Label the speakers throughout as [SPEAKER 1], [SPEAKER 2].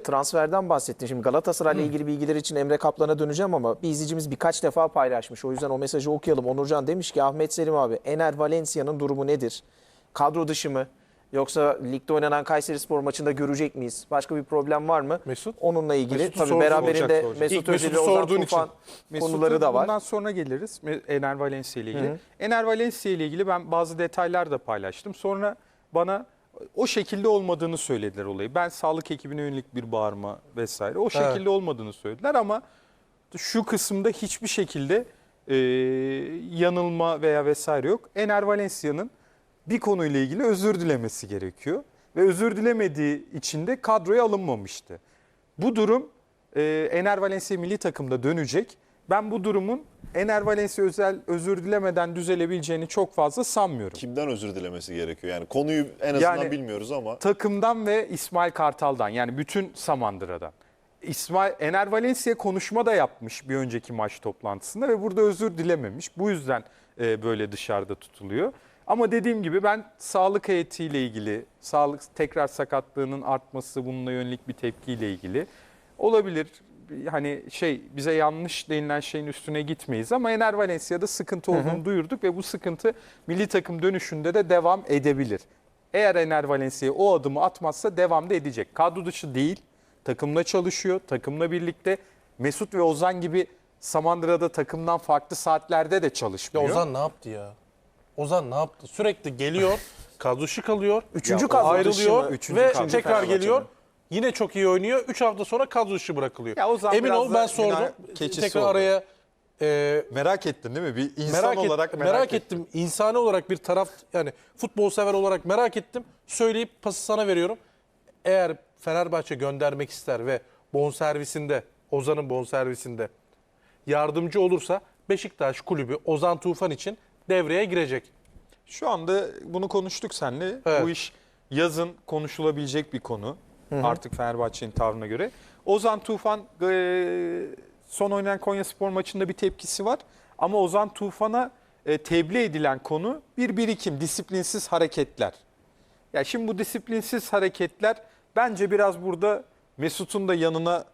[SPEAKER 1] Transferden bahsettin. Şimdi Galatasaray'la ilgili bilgiler için Emre Kaplan'a döneceğim ama bir izleyicimiz birkaç defa paylaşmış. O yüzden o mesajı okuyalım. Onurcan demiş ki Ahmet Selim abi Ener Valencia'nın durumu nedir? Kadro dışı mı? Yoksa ligde oynanan Kayseri Spor maçında görecek miyiz? Başka bir problem var mı?
[SPEAKER 2] Mesut?
[SPEAKER 1] Onunla ilgili
[SPEAKER 2] Mesut'u
[SPEAKER 1] tabii beraberinde
[SPEAKER 3] olacak.
[SPEAKER 1] Mesut
[SPEAKER 2] İlk
[SPEAKER 1] Özil ve
[SPEAKER 2] Mesut'u
[SPEAKER 1] Ozan
[SPEAKER 2] sorduğun
[SPEAKER 1] Tufan
[SPEAKER 3] Mesut'u
[SPEAKER 1] konuları da var.
[SPEAKER 3] Bundan sonra geliriz Me- Ener Valencia ile ilgili. Ener Valencia ile ilgili ben bazı detaylar da paylaştım. Sonra bana o şekilde olmadığını söylediler olayı. Ben sağlık ekibine yönelik bir bağırma vesaire o şekilde
[SPEAKER 2] Evet.
[SPEAKER 3] olmadığını söylediler ama şu kısımda hiçbir şekilde e, yanılma veya vesaire yok. Ener Valencia'nın bir konuyla ilgili özür dilemesi gerekiyor. Ve özür dilemediği için de kadroya alınmamıştı. Bu durum e, Ener Valencia milli takımda dönecek. Ben bu durumun Ener Valencia özel özür dilemeden düzelebileceğini çok fazla sanmıyorum.
[SPEAKER 4] Kimden özür dilemesi gerekiyor? Yani konuyu en azından
[SPEAKER 3] Yani-
[SPEAKER 4] bilmiyoruz ama
[SPEAKER 3] Takımdan ve İsmail Kartal'dan yani bütün Samandıra'dan. İsmail Ener Valencia konuşma da yapmış bir önceki maç toplantısında ve burada özür dilememiş. Bu yüzden e, böyle dışarıda tutuluyor. Ama dediğim gibi ben sağlık heyetiyle ilgili, sağlık tekrar sakatlığının artması bununla yönelik bir tepkiyle ilgili olabilir. Hani şey bize yanlış denilen şeyin üstüne gitmeyiz ama Ener Valencia'da sıkıntı olduğunu duyurduk ve bu sıkıntı milli takım dönüşünde de devam edebilir. Eğer Ener Valencia o adımı atmazsa devam da edecek. Kadro dışı değil, takımla çalışıyor, takımla birlikte. Mesut ve Ozan gibi Samandıra'da takımdan farklı saatlerde de
[SPEAKER 2] Ya
[SPEAKER 3] çalışmıyor.
[SPEAKER 2] Ozan ne yaptı ya? Ozan ne yaptı? Sürekli geliyor, kadro dışı kalıyor.
[SPEAKER 1] Üçüncü
[SPEAKER 3] Ya,
[SPEAKER 1] kadro
[SPEAKER 2] ayrılıyor
[SPEAKER 1] mı?
[SPEAKER 3] Üçüncü
[SPEAKER 2] ve
[SPEAKER 3] kadro.
[SPEAKER 2] tekrar geliyor. Yine çok iyi oynuyor. 3 hafta sonra kadro dışı bırakılıyor.
[SPEAKER 3] Ya Ozan
[SPEAKER 2] Emin
[SPEAKER 3] biraz
[SPEAKER 2] ol ben sordum. Tekrar
[SPEAKER 3] oldu.
[SPEAKER 2] araya e,
[SPEAKER 3] Merak ettin değil mi? Bir insan
[SPEAKER 2] merak, et-
[SPEAKER 3] olarak
[SPEAKER 2] merak, ettim. İnsani olarak bir taraf yani futbol sever olarak merak ettim. Söyleyip pası sana veriyorum. Eğer Fenerbahçe göndermek ister ve bonservisinde Ozan'ın bonservisinde yardımcı olursa Beşiktaş kulübü Ozan Tufan için devreye girecek.
[SPEAKER 3] Şu anda bunu konuştuk seninle.
[SPEAKER 2] Evet.
[SPEAKER 3] Bu iş yazın konuşulabilecek bir konu. Artık Fenerbahçe'nin tavrına göre. Ozan Tufan e, son oynanan Konya Spor maçında bir tepkisi var. Ama Ozan Tufan'a e, tebliğ edilen konu bir birikim, disiplinsiz hareketler. Ya şimdi bu disiplinsiz hareketler bence biraz burada Mesut'un da yanına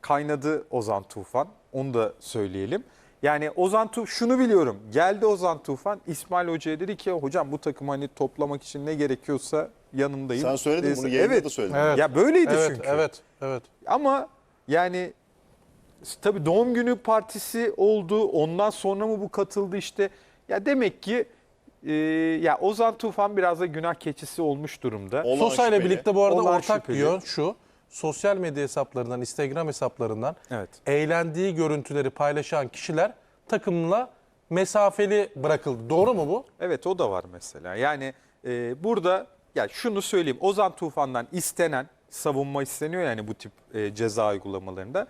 [SPEAKER 3] kaynadı Ozan Tufan. Onu da söyleyelim. Yani Ozan Tufan şunu biliyorum. Geldi Ozan Tufan İsmail Hoca'ya dedi ki hocam bu takımı hani toplamak için ne gerekiyorsa yanındayım.
[SPEAKER 4] sen söyledin bunu
[SPEAKER 3] Neyse,
[SPEAKER 4] yayında
[SPEAKER 3] evet.
[SPEAKER 4] da söyledin.
[SPEAKER 2] Evet.
[SPEAKER 3] Ya böyleydi
[SPEAKER 2] Evet,
[SPEAKER 3] çünkü.
[SPEAKER 2] evet, evet.
[SPEAKER 3] Ama yani tabii doğum günü partisi oldu. Ondan sonra mı bu katıldı işte. Ya demek ki e, ya Ozan Tufan biraz da günah keçisi olmuş durumda.
[SPEAKER 2] Sosa ile birlikte bu arada
[SPEAKER 3] Olan
[SPEAKER 2] ortak
[SPEAKER 3] şüpheli.
[SPEAKER 2] diyor şu. Sosyal medya hesaplarından, Instagram hesaplarından
[SPEAKER 3] Evet.
[SPEAKER 2] eğlendiği görüntüleri paylaşan kişiler takımla mesafeli bırakıldı. Doğru mu bu?
[SPEAKER 3] Evet o da var mesela. Yani e, burada ya şunu söyleyeyim. Ozan Tufan'dan istenen savunma isteniyor yani bu tip e, ceza uygulamalarında.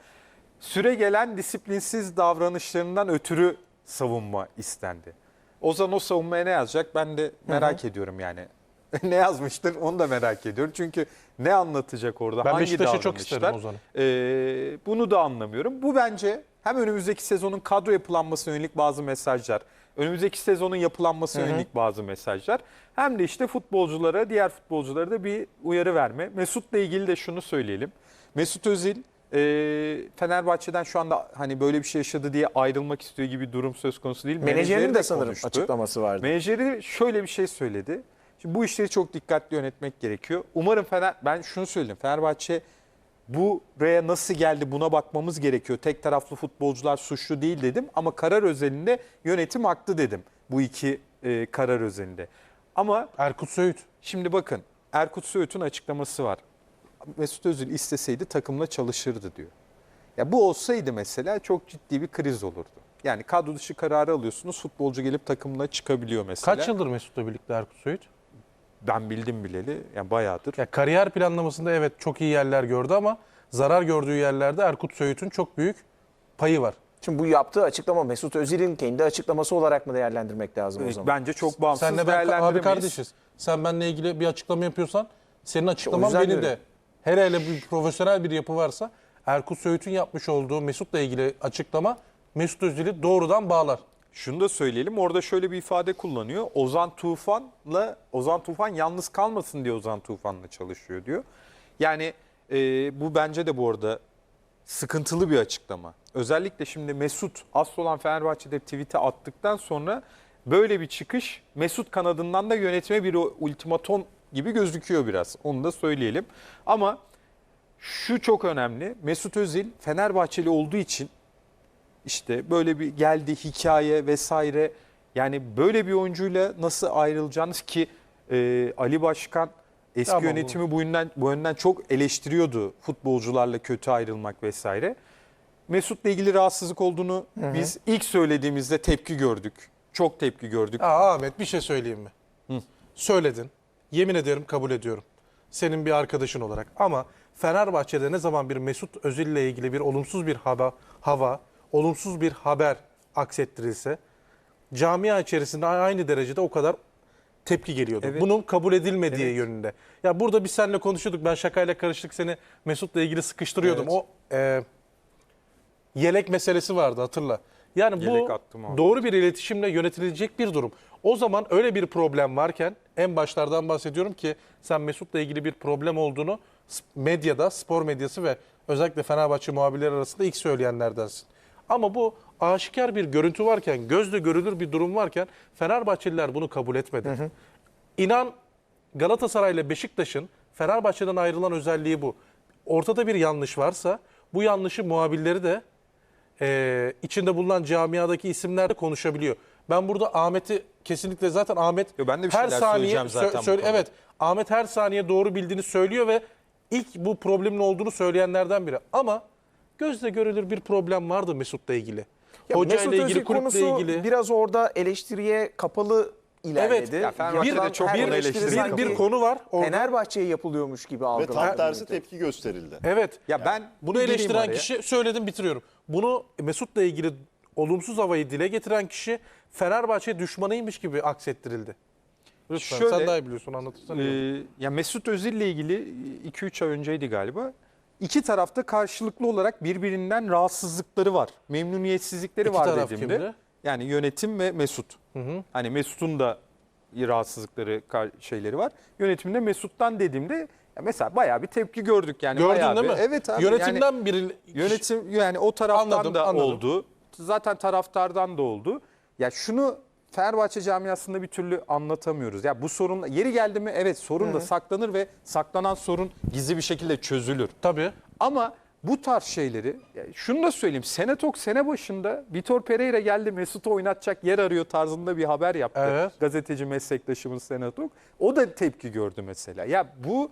[SPEAKER 3] Süre gelen disiplinsiz davranışlarından ötürü savunma istendi. Ozan o savunmaya ne yazacak ben de merak ediyorum yani. ne yazmıştır onu da merak ediyorum. Çünkü ne anlatacak orada?
[SPEAKER 2] Ben
[SPEAKER 3] hangi
[SPEAKER 2] Beşiktaş'a çok isterim Ozan'ı.
[SPEAKER 3] Ee, bunu da anlamıyorum. Bu bence hem önümüzdeki sezonun kadro yapılanmasına yönelik bazı mesajlar, önümüzdeki sezonun yapılanmasına yönelik bazı mesajlar, hem de işte futbolculara, diğer futbolculara da bir uyarı verme. Mesut'la ilgili de şunu söyleyelim. Mesut Özil e, Fenerbahçe'den şu anda hani böyle bir şey yaşadı diye ayrılmak istiyor gibi bir durum söz konusu değil.
[SPEAKER 1] Menajerin
[SPEAKER 3] Menajeri
[SPEAKER 1] de sanırım
[SPEAKER 3] konuştu.
[SPEAKER 1] açıklaması vardı.
[SPEAKER 3] Menajeri şöyle bir şey söyledi. Şimdi bu işleri çok dikkatli yönetmek gerekiyor. Umarım Fener, ben şunu söyleyeyim. Fenerbahçe buraya nasıl geldi buna bakmamız gerekiyor. Tek taraflı futbolcular suçlu değil dedim ama karar özelinde yönetim haklı dedim. Bu iki e, karar özelinde. Ama
[SPEAKER 2] Erkut Söğüt.
[SPEAKER 3] şimdi bakın Erkut Söğüt'ün açıklaması var. Mesut Özil isteseydi takımla çalışırdı diyor. Ya bu olsaydı mesela çok ciddi bir kriz olurdu. Yani kadro dışı kararı alıyorsunuz futbolcu gelip takımla çıkabiliyor mesela.
[SPEAKER 2] Kaç yıldır Mesut'la birlikte Erkut Söğüt?
[SPEAKER 3] Ben bildim bileli yani bayağıdır.
[SPEAKER 2] Ya kariyer planlamasında evet çok iyi yerler gördü ama zarar gördüğü yerlerde Erkut Söğüt'ün çok büyük payı var.
[SPEAKER 1] Şimdi bu yaptığı açıklama Mesut Özil'in kendi açıklaması olarak mı değerlendirmek lazım o zaman?
[SPEAKER 3] Bence çok bağımsız
[SPEAKER 2] Senle ben abi kardeşiz. Sen benimle ilgili bir açıklama yapıyorsan senin açıklaman
[SPEAKER 1] yüzden
[SPEAKER 2] benim de.
[SPEAKER 1] diyorum.
[SPEAKER 2] Hele hele bir profesyonel bir yapı varsa Erkut Söğüt'ün yapmış olduğu Mesut'la ilgili açıklama Mesut Özil'i doğrudan bağlar.
[SPEAKER 3] Şunu da söyleyelim. Orada şöyle bir ifade kullanıyor. Ozan Tufan'la Ozan Tufan yalnız kalmasın diye Ozan Tufan'la çalışıyor diyor. Yani e, bu bence de bu arada sıkıntılı bir açıklama. Özellikle şimdi Mesut asıl olan Fenerbahçe'de tweet'e attıktan sonra böyle bir çıkış Mesut kanadından da yönetime bir ultimaton gibi gözüküyor biraz. Onu da söyleyelim. Ama şu çok önemli. Mesut Özil Fenerbahçeli olduğu için işte böyle bir geldi hikaye vesaire. Yani böyle bir oyuncuyla nasıl ayrılacağınız ki e, Ali Başkan eski
[SPEAKER 2] Tamam,
[SPEAKER 3] yönetimi bu yönden, bu yönden çok eleştiriyordu futbolcularla kötü ayrılmak vesaire. Mesut'la ilgili rahatsızlık olduğunu biz ilk söylediğimizde tepki gördük. Çok tepki gördük.
[SPEAKER 2] Aa, Ahmet bir şey söyleyeyim mi? Söyledin. Yemin ederim kabul ediyorum. Senin bir arkadaşın olarak. Ama Fenerbahçe'de ne zaman bir Mesut Özil ile ilgili bir olumsuz bir hava, hava, olumsuz bir haber aksettirilse camia içerisinde aynı derecede o kadar tepki geliyordu.
[SPEAKER 3] Evet.
[SPEAKER 2] Bunun kabul edilmediği
[SPEAKER 3] Evet.
[SPEAKER 2] yönünde. Ya burada biz seninle konuşuyorduk. Ben şakayla karıştık seni Mesut'la ilgili sıkıştırıyordum.
[SPEAKER 3] Evet.
[SPEAKER 2] O e, yelek meselesi vardı hatırla. Yani
[SPEAKER 3] Yelek
[SPEAKER 2] bu doğru bir iletişimle yönetilecek bir durum. O zaman öyle bir problem varken en başlardan bahsediyorum ki sen Mesut'la ilgili bir problem olduğunu medyada, spor medyası ve özellikle Fenerbahçe muhabirleri arasında ilk söyleyenlerdensin. Ama bu aşikar bir görüntü varken, gözle görülür bir durum varken Fenerbahçeliler bunu kabul etmedi. İnan Galatasaray ile Beşiktaş'ın Fenerbahçe'den ayrılan özelliği bu. Ortada bir yanlış varsa bu yanlışı muhabirleri de e, içinde bulunan camiadaki isimler de konuşabiliyor. Ben burada Ahmet'i kesinlikle zaten Ahmet
[SPEAKER 3] Yo, ben de bir
[SPEAKER 2] her
[SPEAKER 3] şeyler
[SPEAKER 2] saniye
[SPEAKER 3] söyleyeceğim zaten
[SPEAKER 2] sö- evet Ahmet her saniye doğru bildiğini söylüyor ve ilk bu problemin olduğunu söyleyenlerden biri. Ama gözle görülür bir problem vardı Mesut'la ilgili.
[SPEAKER 1] Ya
[SPEAKER 2] Hoca
[SPEAKER 1] Mesut
[SPEAKER 2] ile
[SPEAKER 1] Özil
[SPEAKER 2] ilgili, kulüple
[SPEAKER 1] konusu
[SPEAKER 2] ilgili.
[SPEAKER 1] biraz orada eleştiriye kapalı ilerledi.
[SPEAKER 3] Ya Fenerbahçe'de
[SPEAKER 1] Yapılan
[SPEAKER 3] çok
[SPEAKER 1] sanki
[SPEAKER 2] bir, bir konu var orada.
[SPEAKER 1] Fenerbahçe'ye yapılıyormuş gibi
[SPEAKER 4] Ve
[SPEAKER 1] algılandı.
[SPEAKER 4] tam tersi tepki gösterildi.
[SPEAKER 2] Evet.
[SPEAKER 3] Ya ben
[SPEAKER 2] Bunu
[SPEAKER 3] bir
[SPEAKER 2] eleştiren
[SPEAKER 3] araya.
[SPEAKER 2] kişi söyledim bitiriyorum. Bunu Mesut'la ilgili olumsuz havayı dile getiren kişi Fenerbahçe düşmanıymış gibi aksettirildi. Lütfen
[SPEAKER 3] Şöyle,
[SPEAKER 2] sen daha iyi biliyorsun anlatırsan.
[SPEAKER 3] Ee, ya Mesut Özil ile ilgili 2-3 ay önceydi galiba. İki tarafta karşılıklı olarak birbirinden rahatsızlıkları var. Memnuniyetsizlikleri
[SPEAKER 2] İki
[SPEAKER 3] var
[SPEAKER 2] taraf
[SPEAKER 3] dediğimde.
[SPEAKER 2] kimdi?
[SPEAKER 3] Yani yönetim ve Mesut. Hani Mesut'un da rahatsızlıkları şeyleri var. Yönetimde Mesut'tan dediğimde mesela bayağı bir tepki gördük yani.
[SPEAKER 2] Gördün
[SPEAKER 3] bayağı
[SPEAKER 2] değil
[SPEAKER 3] bir-
[SPEAKER 2] mi?
[SPEAKER 3] Evet abi. yani-
[SPEAKER 2] Yönetimden biri
[SPEAKER 3] Yönetim yani o taraftan
[SPEAKER 2] Anladım,
[SPEAKER 3] da
[SPEAKER 2] anladım.
[SPEAKER 3] oldu. Zaten taraftardan da oldu. Ya şunu Fenerbahçe camiasında bir türlü anlatamıyoruz. Ya bu sorun yeri geldi mi evet sorun da saklanır ve saklanan sorun gizli bir şekilde çözülür.
[SPEAKER 2] tabii.
[SPEAKER 3] Ama bu tarz şeyleri şunu da söyleyeyim. Senetok sene başında Vitor Pereira geldi Mesut'u oynatacak yer arıyor tarzında bir haber yaptı.
[SPEAKER 2] Evet.
[SPEAKER 3] Gazeteci meslektaşımız Senetok. O da tepki gördü mesela. Ya bu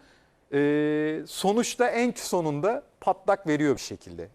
[SPEAKER 3] e, sonuçta en sonunda patlak veriyor bir şekilde.